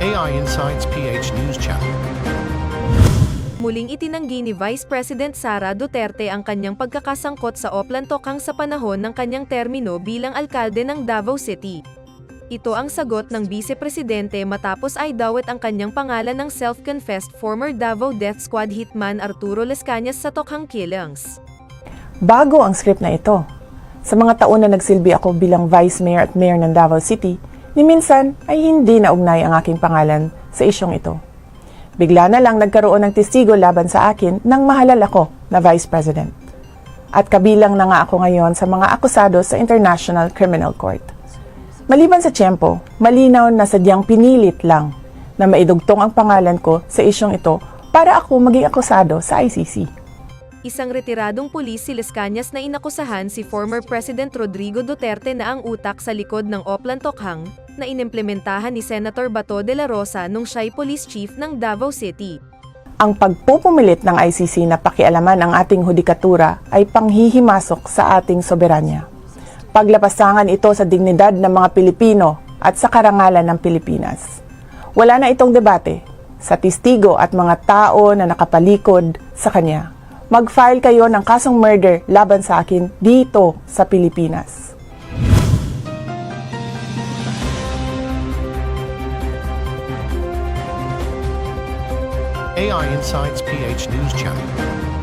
AI Insights PH News Channel. Muling itinanggi ni Vice President Sara Duterte ang kanyang pagkakasangkot sa Oplan Tokhang sa panahon ng kanyang termino bilang alkalde ng Davao City. Ito ang sagot ng Vice Presidente matapos ay dawit ang kanyang pangalan ng self-confessed former Davao Death Squad hitman Arturo Las Cañas sa Tokhang Killings. Bago ang script na ito. Sa mga taon na nagsilbi ako bilang Vice Mayor at Mayor ng Davao City, ni minsan ay hindi naugnay ang aking pangalan sa isyong ito. Bigla na lang nagkaroon ng testigo laban sa akin nang mahalal ako na Vice President. At kabilang na nga ako ngayon sa mga akusado sa International Criminal Court. Maliban sa tiyempo, malinaw na sadyang pinilit lang na maidugtong ang pangalan ko sa isyong ito para ako maging akusado sa ICC. Isang retiradong pulis si Las na inakusahan si former President Rodrigo Duterte na ang utak sa likod ng Oplan Tokhang na inimplementahan ni Senator Bato de la Rosa nung siya'y police chief ng Davao City. Ang pagpupumilit ng ICC na pakialaman ang ating hudikatura ay panghihimasok sa ating soberanya. Paglapasangan ito sa dignidad ng mga Pilipino at sa karangalan ng Pilipinas. Wala na itong debate sa testigo at mga tao na nakapalikod sa kanya. Mag-file kayo ng kasong murder laban sa akin dito sa Pilipinas. AI Insights PH News Channel.